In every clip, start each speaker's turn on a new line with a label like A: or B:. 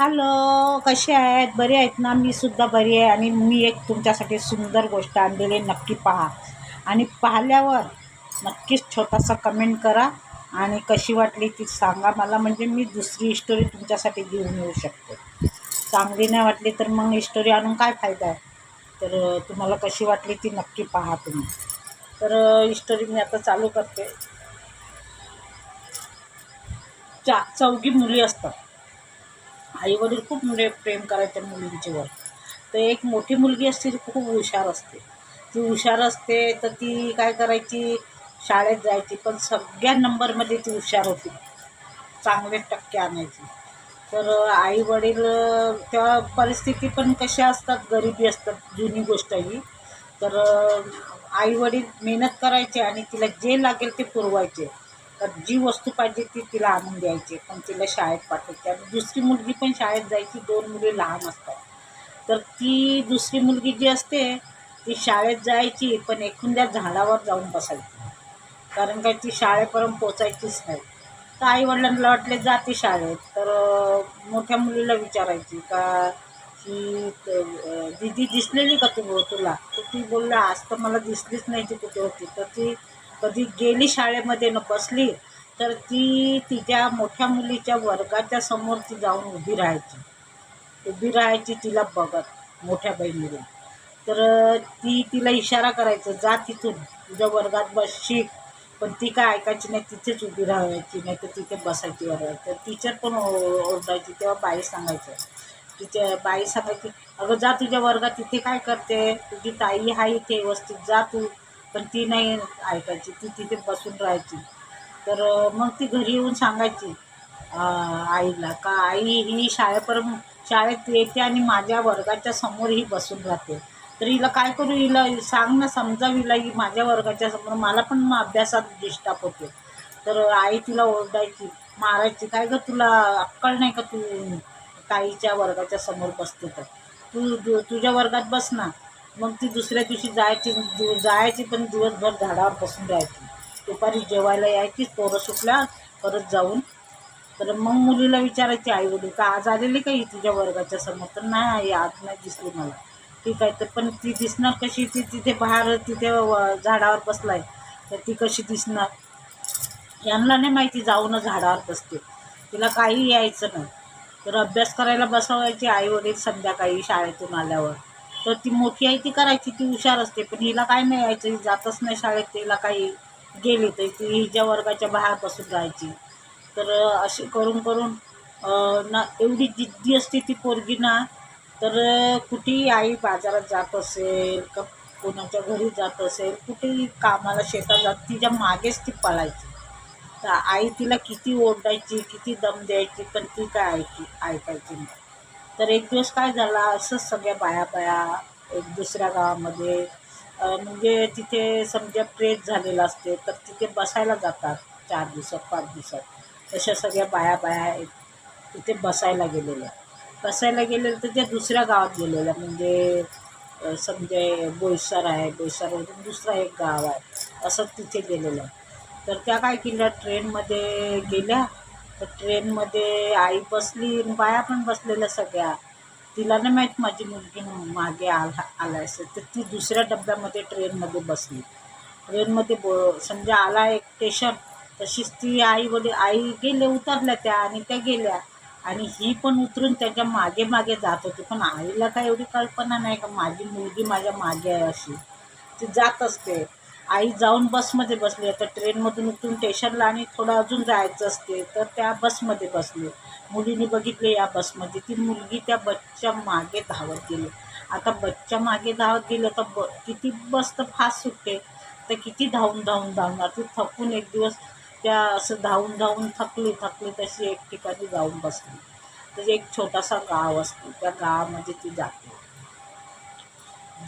A: Hello कसे आहेत? बरे आहेत ना? मी सुद्धा बरी आहे आणि मी एक तुमच्यासाठी सुंदर गोष्ट आणलेली आहे, नक्की पहा. आणि पाहिल्यावर नक्कीच छोटासा कमेंट करा आणि कशी वाटली ती सांगा मला. म्हणजे मी दुसरी स्टोरी तुमच्यासाठी घेऊन येऊ शकते. चांगली नाही वाटली तर मग स्टोरी आणून काय फायदा आहे? तर तुम्हाला कशी वाटली ती नक्की पहा तुम्ही. तर स्टोरी मी आता चालू करते. चा चौघी मुली असतात. आईवडील खूप मुले प्रेम करायचे मुलींच्यावर तर एक मोठी मुलगी असते ती खूप हुशार असते. ती हुशार असते तर ती काय करायची? शाळेत जायची पण सगळ्या नंबरमध्ये ती हुशार होती. चांगले टक्के आणायची. तर आई वडील त्या परिस्थिती पण कशा असतात? गरिबी असतात जुनी गोष्ट ही. तर आई वडील मेहनत करायचे आणि तिला जे लागेल ते पुरवायचे. तर जी वस्तू पाहिजे ती तिला आणून द्यायची पण तिला शाळेत पाठवायची. आणि दुसरी मुलगी पण शाळेत जायची दोन मुली लहान असतात. तर ती दुसरी मुलगी जी असते ती शाळेत जायची पण एखाद्या झाडावर जाऊन बसायची. कारण काय ती शाळेपर्यंत पोचायचीच नाही. तर आई वडिलांना वाटले जाते शाळेत. तर मोठ्या मुलीला विचारायची का की दिदी दीदी दिसलेली का तू तुला? तर ती बोलला आज तर मला दिसलीच नाही ती कुठे होती. तर ती कधी गेली शाळेमध्ये न बसली तर ती तिच्या मोठ्या मुलीच्या वर्गाच्या समोर ती जाऊन उभी राहायची. उभी राहायची तिला बघत मोठ्या बहिणीला. तर ती तिला इशारा करायचं जा तिथून तुझ्या वर्गात बस शिक पण ती काय ऐकायची नाही तिथेच उभी राहायची नाही तर तिथे बसायची वर्गात तर टीचर पण ओ- ओरडायची तेव्हा बाई सांगायचं. तिच्या बाई सांगायची अगं जा तुझ्या वर्गात तिथे काय करते? तुझी ताई आहे इथे व्यवस्थित जा तू. पण ती नाही ऐकायची ती तिथे बसून राहायची. तर मग ती घरी येऊन सांगायची आईला का आई ही शाळेपर शाळेत येते आणि माझ्या वर्गाच्या समोर ही बसून राहते. तर हिला काय करू हिला सांग ना समजाव हिला ही माझ्या वर्गाच्या समोर मला पण मग अभ्यासात डिस्टर्ब होते. तर आई तिला ओरडायची मारायची काय गं तुला अक्कल नाही का तू ताईच्या वर्गाच्या समोर बसते तर? तू तू- तुझ्या वर्गात बस ना. मग ती दुसऱ्या दिवशी जायची दि- जायची पण दिवसभर झाडावर बसून राहायची. दुपारी जेवायला यायची पोरं सुटल्या परत जाऊन. तर मग मुलीला विचारायची आई वडील का आज आलेली का ही तुझ्या वर्गाच्या समोर? तर नाही आई आज नाही दिसली मला. ठीक आहे तर पण ती दिसणार कशी? ती तिथे बाहेर तिथे व- झाडावर बसलाय. तर ती कशी दिसणार? यांना नाही माहिती जाऊनच झाडावर बसते. तिला काही यायचं नाही. तर अभ्यास करायला बसवायची आई वडील संध्याकाळी शाळेतून आल्यावर. तर ती मोठी आई ती करायची ती हुशार असते. पण हिला काय नाही यायचं ही जातच नाही शाळेत तिला काही गेली तर ती हिच्या वर्गाच्या बाहेर बसून राहायची तर अशी करून करून ना एवढी जिद्दी असते ती पोरगी ना तर कुठेही आई बाजारात जात असेल का कोणाच्या घरी जात असेल कुठेही कामाला शेतात जात तिच्या मागेच ती पळायची. तर आई तिला किती ओरडायची किती दम द्यायची पण ती काय ऐकी ऐकायची नाही. तर एक दिवस काय झाला असंच सगळ्या बाया बाया एक दुसऱ्या गावामध्ये म्हणजे तिथे समजा प्रेत झालेला असते तर तिथे बसायला जातात चार दिवसात पाच दिवसात. तशा सगळ्या बाया बाया आहेत तिथे बसायला गेलेल्या. बसायला गेलेल्या तर त्या दुसऱ्या गावात गेलेल्या म्हणजे समजे समजा बोईसर आहे बोईसरवरून दुसरा एक गाव आहे असं तिथे गेलेलं तर त्या काय केल्या ट्रेनमध्ये गेल्या तर ट्रेनमध्ये आई बसली आणि बाया पण बसलेल्या सगळ्या. तिला नाही माहीत माझी मुलगी मागे आला आला असेल तर ती दुसऱ्या डब्यामध्ये ट्रेनमध्ये बसली. ट्रेनमध्ये ब समजा आला एक स्टेशन तशीच ती आई वडील आई गेले उतरल्या त्या आणि त्या गेल्या. आणि ही पण उतरून त्याच्यामागे मागे जात होती. पण आईला काय एवढी कल्पना नाही का माझी मुलगी माझ्या मागे आहे अशी. ती जात असते. आई जाऊन बसमध्ये बसली तर ट्रेनमधून उतरून स्टेशनला आणि थोडं अजून जायचं असते तर त्या बसमध्ये बसले मुलीने बघितले या बसमध्ये ती मुलगी त्या बसच्या मागे धावत गेली. आता बसच्या मागे धावत गेलं तर ब किती बस तर फास्ट सुटते तर किती धावून धावून धावणार ती थकून एक दिवस त्या असं धावून धावून थकली थकली तशी एक ठिकाणी जाऊन बसली. तर एक छोटासा गाव असतो त्या गावामध्ये ती जाते.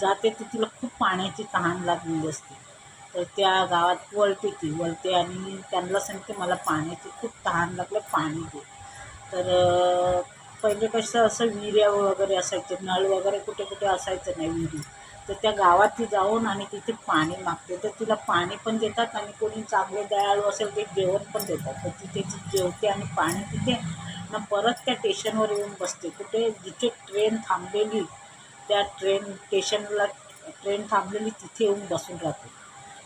A: जाते ती तिला खूप पाण्याची तहान लागलेली असते. तर त्या गावात वळते ती वळते आणि त्यांना सांगते मला पाण्याची खूप तहान लागलं पाणी दे. तर पहिले कसं असं विहिऱ्या वगैरे असायचे नळ वगैरे कुठे कुठे असायचं नाही विहिरी. तर त्या गावात ती जाऊन आणि तिथे पाणी मागते. तर तिला पाणी पण देतात आणि कोणी चांगले दयाळू असेल ते जेवण पण देतात. तर तिथे ती जेवते आणि पाणी तिथे ना परत त्या स्टेशनवर येऊन बसते. कुठे? जिथे ट्रेन थांबलेली त्या ट्रेन स्टेशनला ट्रेन थांबलेली तिथे येऊन बसून राहते.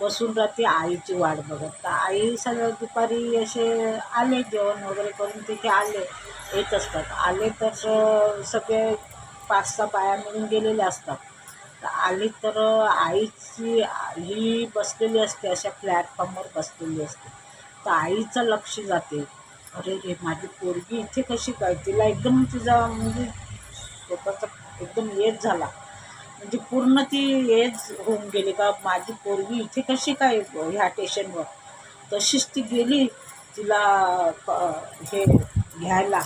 A: बसून राहते आईची वाट बघत. तर आई सगळं दुपारी असे आले जेवण वगैरे करून तिथे आले येत असतात. आले तर सगळे पाच सहा बाया मिळून गेलेले असतात. तर आली तर आईची ही बसलेली असते अशा प्लॅटफॉर्मवर बसलेली असते. तर आईचं लक्ष जाते. अरे रे माझी पोरगी इथे कशी काय? तिला एकदम तिचा म्हणजे स्वतःचा एकदम येत झाला. म्हणजे पूर्ण ती एज होऊन गेली का माझी पोरगी इथे कशी काय ह्या स्टेशनवर तशीच ती गेली तिला प- हे घ्यायला.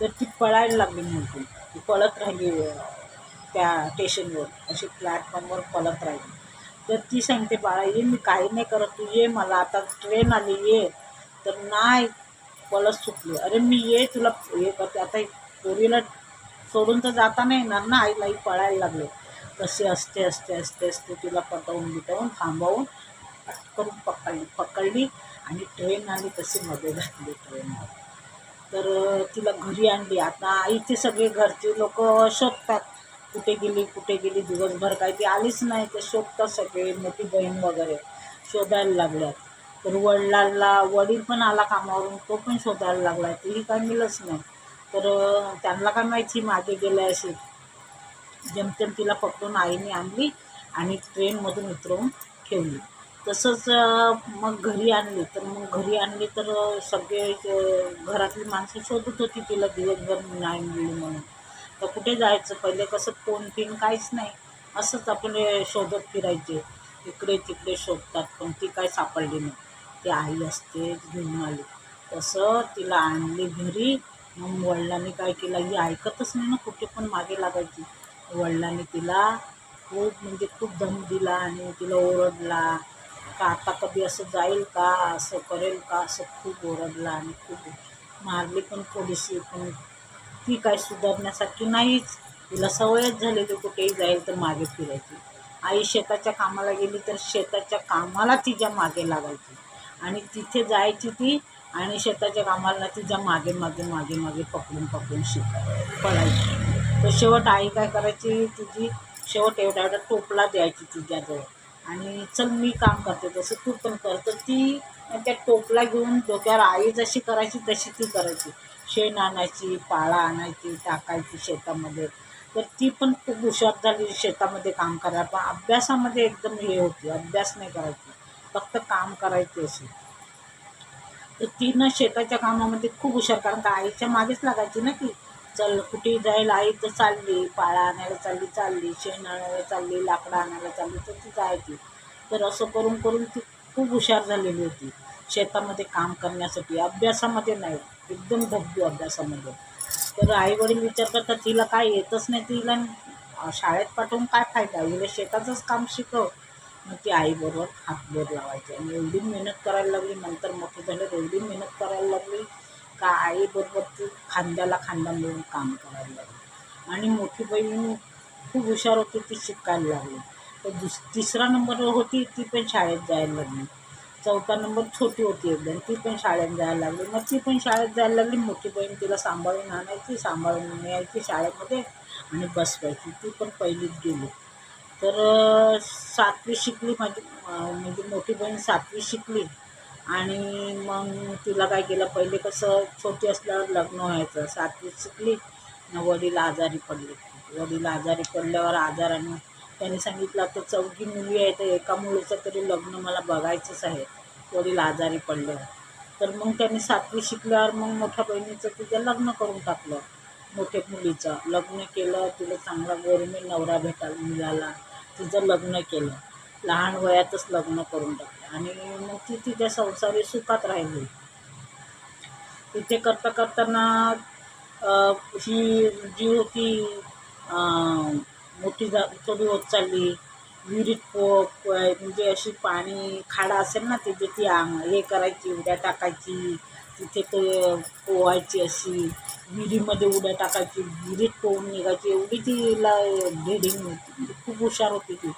A: तर ती पळायला लागली म्हणून. ती पळत राहिली त्या स्टेशनवर अशी प्लॅटफॉर्मवर पळत राहिली. तर ती सांगते बाळा ये मी काही नाही करत. तू ये मला. आता ट्रेन आली ये. तर नाही पळत सुटली. अरे मी ये तुला हे करते. आता पोरीला सोडून तर जाता नाही येणार ना. आईला पळायला लागले. तसे असते असते असते असते तिला पटवून बिटवून थांबवून पटकरून पकडली पकडली आणि ट्रेन आली तशी मध्ये घातली ट्रेनवर तर तिला घरी आणली. आता इथे सगळे घरचे लोक शोधतात. कुठे गेली कुठे गेली दिवसभर काय ती आलीच नाही. तर शोधतात सगळे मोठी बहीण वगैरे शोधायला लागल्यात. तर वडिलांना वडील पण आला कामावरून तो पण शोधायला लागला तेही काय मिळच नाही. तर त्यांना काय माहिती मागे गेल्या असेल. जमतेम तिला पकडून आईने आणली आणि ट्रेनमधून उतरवून ठेवली. तसंच मग घरी आणली. तर मग घरी आणली तर सगळे घरातली माणसं शोधत होती तिला दिवसभर नाही मिळली म्हणून. तर कुठे जायचं? पहिले कसं फोन पिन काहीच नाही. असंच आपण शोधत फिरायचे. इकडे तिकडे शोधतात पण ती काय सापडली नाही. ती आई असते घेऊन आली. तसं तिला आणली घरी. मग वडिलांनी काय केलं? ही ऐकतच नाही ना कुठे पण मागे लागायची. वडिलांनी तिला खूप म्हणजे खूप दम दिला आणि तिला ओरडला का आता कधी असं जाईल का? असं करेल का? असं खूप ओरडला आणि खूप मारली पण थोडीशी पण ती काय सुधारण्यासाठी नाहीच. तिला सवयच झाली झालेली कुठेही जाईल तर मागे फिरायची. आई शेताच्या कामाला गेली तर शेताच्या कामाला तिच्यामागे लागायची. आणि तिथे जायची ती आणि शेताच्या कामाला तिच्यामागे मागे मागे मागे पकडून पकडून शिकाय पळायची. तर शेवट आई काय करायची? तिची शेवट एवढा एवढा टोपला द्यायची तिच्याजवळ आणि चल मी काम करते तसं तू पण कर. तर ती त्या टोपला घेऊन डोक्यावर आई जशी करायची तशी ती करायची. शेण आणायची पाळा आणायची टाकायची शेतामध्ये. तर ती पण खूप हुशार झाली शेतामध्ये काम करायला. पण अभ्यासामध्ये एकदम हे होती अभ्यास नाही करायची. फक्त काम करायची अशी तर ती ना शेताच्या कामामध्ये खूप हुशार कारण का आईच्या मागेच लागायची ना ती. चल कुठेही जाईल आई तर चालली पाळा आणायला चालली चालली शेण आणायला चालली लाकडं आणायला चालली तर ती जायची. तर असं करून करून ती खूप हुशार झालेली होती. शेतामध्ये काम करण्यासाठी अभ्यासामध्ये नाही एकदम धब्बू अभ्यासामध्ये. तर आईवडील विचार करतात तिला काय येतच नाही तिला शाळेत पाठवून काय फायदा? हिला शेताचंच काम शिकव. मग ती आईबरोबर हातभर लावायची आणि एवढी मेहनत करायला लागली नंतर मोठे झाले एवढी मेहनत करायला लागली का आईबरोबर ती खांद्याला खांदा मिळून काम करायला लागली. आणि मोठी बहीण खूप हुशार होती ती शिकायला लागली. तर दुस तिसरा नंबर होती ती पण शाळेत जायला लागली. चौथा नंबर छोटी होती एकदम ती पण शाळेत जायला लागली. मग ती पण शाळेत जायला लागली मोठी बहीण तिला सांभाळून आणायची सांभाळून यायची शाळेमध्ये आणि बसवायची. ती पण पहिलीत गेली. तर सातवी शिकली माझी म्हणजे मोठी बहीण सातवी शिकली. आणि मग तिला काय केलं पहिले कसं छोटी असल्यावर लग्न व्हायचं. सातवीत शिकली वडील आजारी पडले. वडील आजारी पडल्यावर आजाराने त्यांनी सांगितलं आता चौघी मुली आहे तर एका मुलीचं तरी लग्न मला बघायचंच आहे. वडील आजारी पडल्यावर तर मग त्यांनी सातवी शिकल्यावर मग मोठ्या बहिणीचं तिचं लग्न करून टाकलं. मोठ्या मुलीचं लग्न केलं तिला चांगला गौरमी नवरा भेटायला मिळाला तिचं लग्न केलं. लहान वयातच लग्न करून टाकलं. आणि मग ती तिच्या संसारी सुखात राहिली. तिथे करता करताना ही जी होती मोठी जा थोडी होत चालली. विहिरीत पो म्हणजे अशी पाणी खाडा असेल ना तिथे ती आंग हे करायची उड्या टाकायची. तिथे ते पोवायची अशी विहिरीमध्ये उड्या टाकायची. विहिरीत पोहून निघायची. एवढी तिला डेरिंग होती. म्हणजे खूप हुशार होती ती.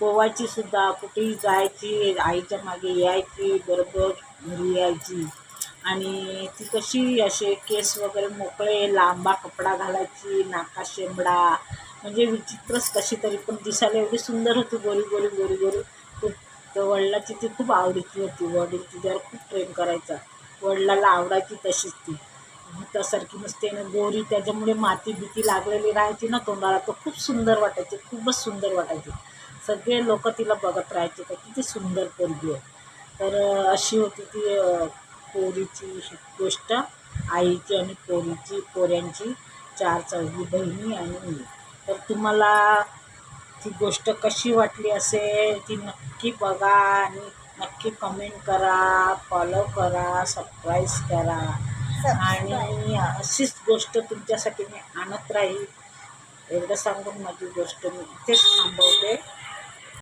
A: पोवायची सुद्धा कुठेही जायची आईच्या मागे यायची बरोबर घरी यायची. आणि ती कशी असे केस वगैरे मोकळे लांबा कपडा घालायची नाका शेंबडा म्हणजे विचित्रच कशी तरी. पण दिसायला एवढी सुंदर होती गोरी गोरी गोरी गोरी. खूप तर वडिलाची ती खूप आवडीची होती. वडील तिच्यावर खूप प्रेम करायचा. वडिलाला आवडायची तशीच ती. भूतासारखी नुसते ना गोरी त्याच्यामुळे माती बिती लागलेली राहायची ना तोंडाला. तर खूप सुंदर वाटायची खूपच सुंदर वाटायची. सगळे लोक तिला बघत राहायचे का किती सुंदर पोरगी आहे. तर अशी होती ती पोरीची ही गोष्ट आईची आणि पोरीची पोऱ्यांची चार चौघी बहिणी आणि मी. तर तुम्हाला ती गोष्ट कशी वाटली असेल ती नक्की बघा आणि नक्की कमेंट करा फॉलो करा सबस्क्राईब करा. आणि अशीच गोष्ट तुमच्यासाठी मी आणत राहील. एवढं सांगून माझी गोष्ट मी इथेच थांबवते.